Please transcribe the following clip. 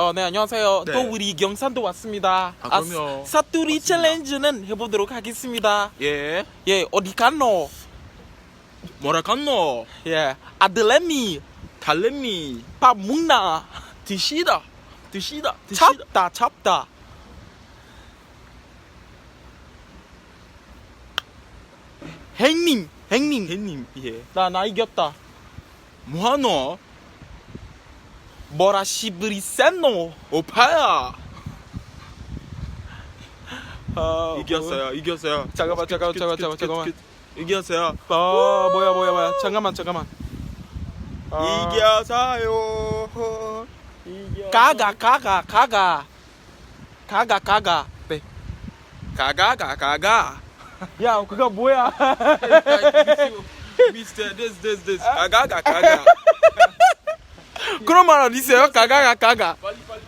어, 네, 안녕하세요. 네. 또 우리 경산도 왔습니다. 아, 그럼요. 사, 사투리 맞습니다. 챌린지는 해보도록 하겠습니다. 예. 예, 어디 갔노? 뭐라 갔노? 예, 아들내미 달래미. 밥 먹나? 드시다. 드시다. 드시다. 잡다, 잡다. 행님, 행님. 대님. 예. 나, 나 이겼다. 뭐하노? 뭐라 시브리 센노. 오파야. 아, 이겼어요. 이겼어요. 잠깐만, 잠깐만, 잠깐만, 잠깐만. 끝. 이겼어요. 아, 뭐야, 뭐야, 뭐야. 잠깐만, 잠깐만. 아, 이겨서요. 이겨. 가가, 가가, 가가. 가가, 가가. 네. 가가 가 가가. 야, 그거 뭐야? 미스터 this this this. 가가 가 가가. 그런 말 어디 있어요? 가가가, 가가. 빨리 빨리